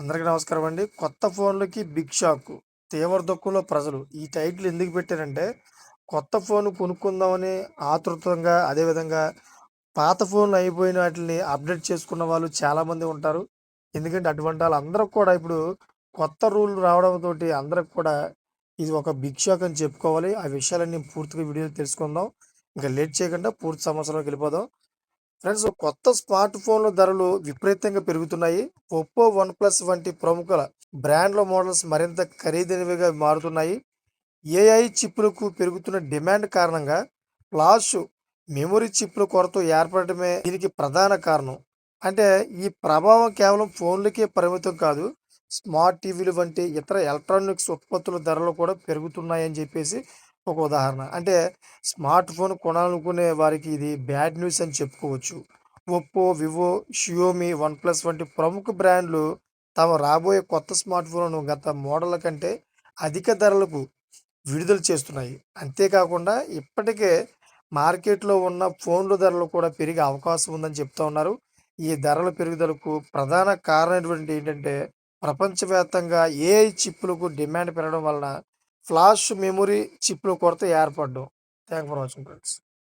అందరికీ నమస్కారం అండి. కొత్త ఫోన్లకి బిగ్ షాక్ తీవ్ర దుఃఖంలో ప్రజలు. ఈ టైటిల్ ఎందుకు పెట్టారంటే కొత్త ఫోన్ కొనుక్కుందామని ఆతృతంగా అదేవిధంగా పాత ఫోన్లు అయిపోయిన వాటిని అప్డేట్ చేసుకున్న వాళ్ళు చాలామంది ఉంటారు. ఎందుకంటే అటువంటి వాళ్ళు అందరికి కూడా ఇప్పుడు కొత్త రూల్ రావడంతో అందరికి కూడా ఇది ఒక బిగ్ షాక్ అని చెప్పుకోవాలి. ఆ విషయాలన్నీ పూర్తిగా వీడియోలో తెలుసుకుందాం. ఇంకా లేట్ చేయకుండా పూర్తి సంవత్సరంలోకి వెళ్ళిపోదాం. ఫ్రెండ్స్ కొత్త స్మార్ట్ ఫోన్ల ధరలు విపరీతంగా పెరుగుతున్నాయి. ఒప్పో వన్ ప్లస్ వంటి ప్రముఖ బ్రాండ్ల మోడల్స్ మరింత ఖరీదైనవిగా మారుతున్నాయి. ఏఐ చిప్పులకు పెరుగుతున్న డిమాండ్ కారణంగా ఫ్లాష్ మెమొరీ చిప్ల కొరత ఏర్పడటమే దీనికి ప్రధాన కారణం. అంటే ఈ ప్రభావం కేవలం ఫోన్లకే పరిమితం కాదు స్మార్ట్ టీవీలు వంటి ఇతర ఎలక్ట్రానిక్స్ ఉత్పత్తుల ధరలు కూడా పెరుగుతున్నాయని చెప్పేసి ఒక ఉదాహరణ. అంటే స్మార్ట్ ఫోన్ కొనాలనుకునే వారికి ఇది బ్యాడ్ న్యూస్ అని చెప్పుకోవచ్చు. Oppo Vivo Xiaomi OnePlus వంటి ప్రముఖ బ్రాండ్లు తమ రాబోయే కొత్త స్మార్ట్ ఫోన్లను గత మోడళ్ళ కంటే అధిక ధరలకు విడుదల చేస్తున్నాయి. అంతేకాకుండా ఇప్పటికే మార్కెట్లో ఉన్న ఫోన్ల ధరలు కూడా పెరిగే అవకాశం ఉందని చెప్తా ఉన్నారు. ఈ ధరల పెరుగుదలకు ప్రధాన కారణం ఏంటంటే ప్రపంచవ్యాప్తంగా ఏఐ చిప్పులకు డిమాండ్ పెరగడం వలన ఫ్లాష్ మెమొరీ చిప్లు కొరత ఏర్పడడం. Thank for watching friends.